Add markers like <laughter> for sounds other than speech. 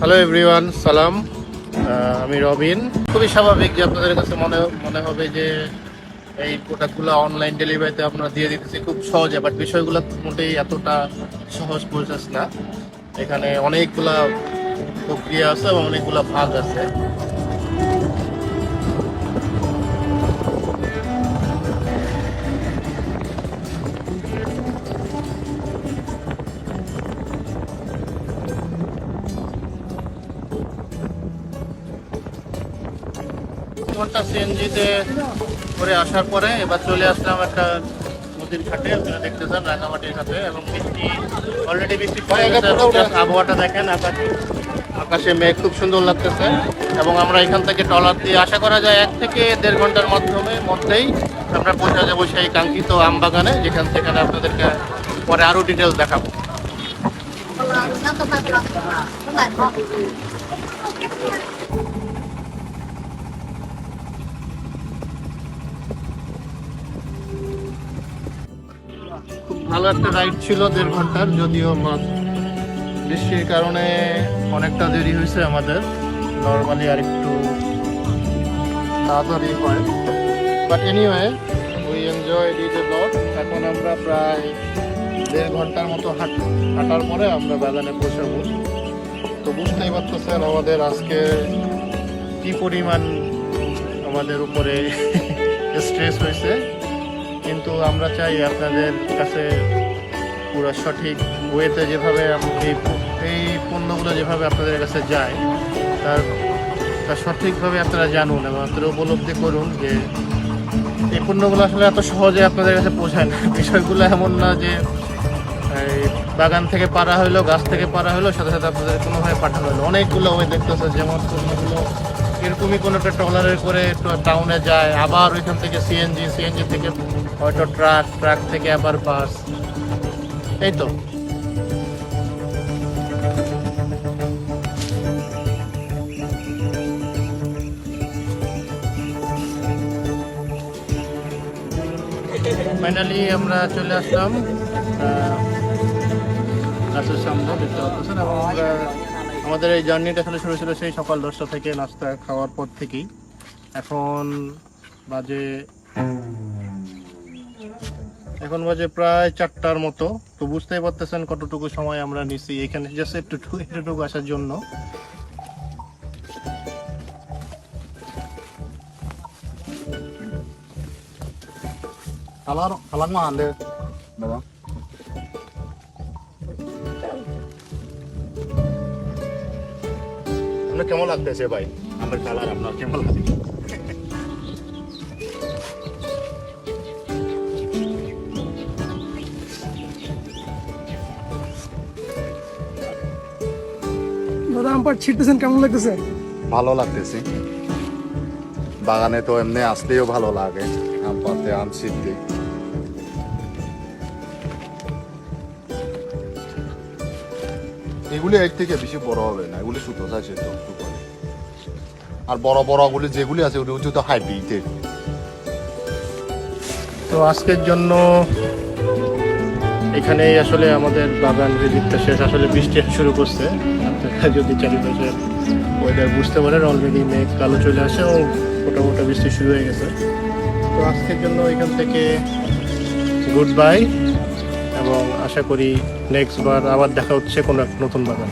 Hello everyone সালাম আমি রবিন। খুবই স্বাভাবিক যে আপনাদের কাছে মনে মনে হবে যে এই প্রোডাক্টগুলো অনলাইন ডেলিভারিতে আমরা দিয়ে দিতেছি খুব সহজে বাট বিষয়গুলো মোটেই এতটা সহজ প্রসেস না। এখানে অনেকগুলা প্রক্রিয়া আছে এবং অনেকগুলা ভাগ আছে। ঘণ্টা সিএনজিতে করে আসার পরে এবার চলে আসলাম একটা নদীর ঘাটে আপনারা দেখতেছেন রাঙামাটির ঘাটে এবং বৃষ্টি অলরেডি বৃষ্টি পড়ে গেছে। আবহাওয়াটা দেখেন আকাশে আকাশে মেঘ খুব সুন্দর লাগতেছে। এবং আমরা এখান থেকে ট্রলার দিয়ে আশা করা যায় এক থেকে দেড় ঘণ্টার মাধ্যমে মধ্যেই আমরা পৌঁছে যাব সেই কাঙ্ক্ষিত আম বাগানে যেখান থেকে আপনাদেরকে পরে আরও ডিটেলস দেখাবো। খুব ভালো একটা রাইড ছিল দেড় ঘণ্টার, যদিও বৃষ্টির কারণে অনেকটা দেরি হয়েছে আমাদের। নর্মালি আর একটু তাড়াতাড়ি হয়। But anyway we enjoy a lot এখন আমরা প্রায় দেড় ঘণ্টার মতো হাঁট, হাঁটার পরে আমরা বাগানে পৌঁছাবো তো বুঝতেই পারতেছেন আমাদের আজকে কি পরিমাণ আমাদের উপরে <laughs> স্ট্রেস হয়েছে। কিন্তু আমরা চাই আপনাদের কাছে পুরো সঠিক ওয়েতে যেভাবে এই এই পণ্যগুলো যেভাবে আপনাদের কাছে যায়, তার তা সঠিকভাবে আপনারা জানুন এবং আপনারা উপলব্ধি করুন যে এই পণ্যগুলো আসলে এত সহজে আপনাদের কাছে পৌঁছায় না। <laughs> বিষয়গুলো এমন না যে বাগান থেকে পাড়া হইল, গাছ থেকে পাড়া হইল, সাথে সাথে আপনাদের কোনোভাবে পাঠানো হলো অনেকগুলো ওয়ে দেখতেছে যেমন পণ্যগুলো এরকমই কোনো একটা ট্রলারে করে টাউনে যায়, আবার ওইখান থেকে সিএনজি সিএনজি থেকে হয়তো ট্রাক ট্রাক থেকে আবার বাস এই তো। ফাইনালি আমরা চলে আসলাম গাছের সামনে দেখতে পাচ্ছেন এবং আমরা আমাদের এই জার্নিটা আসলে শুরু ছিল সেই সকাল দশটা থেকে নাস্তা খাওয়ার পর থেকেই। এখন বাজে এখন বাজে প্রায় চারটার মতো। তো বুঝতেই পারতেছেন কতটুকু সময় আমরা নিছি। এখানে জাস্ট একটু একটুটুকু আসার জন্য। কালার মা আনলে দাদা আপনার কেমন লাগতেছে ভাই? আমার কালার আপনার কেমন লাগে দাদা আম পাট ছিটতেছেন কেমন লাগতেছে? ভালো লাগতেছে। বাগানে তো এমনি আসলেও ভালো লাগে আম পাতে আম ছিটতে। এগুলি এর থেকে বেশি বড় হবে না, এগুলি সুতো চাইছে একটু করে। আর বড় বড় গুলি যেগুলি আছে, ওগুলি হচ্ছে তো হাইব্রিডের তো আজকের জন্য এখানেই আসলে আমাদের বাগান ভিজিটটা শেষ। আসলে বৃষ্টি শুরু করছে। যদি চারিপাশে ওয়েদার বুঝতে পারেন অলরেডি মেঘ কালো চলে আসে এবং ফোটা ফোটা বৃষ্টি শুরু হয়ে গেছে। তো আজকের জন্য এখান থেকে গুড বাই এবং আশা করি নেক্সট বার আবার দেখা হচ্ছে কোনো এক নতুন বাগান।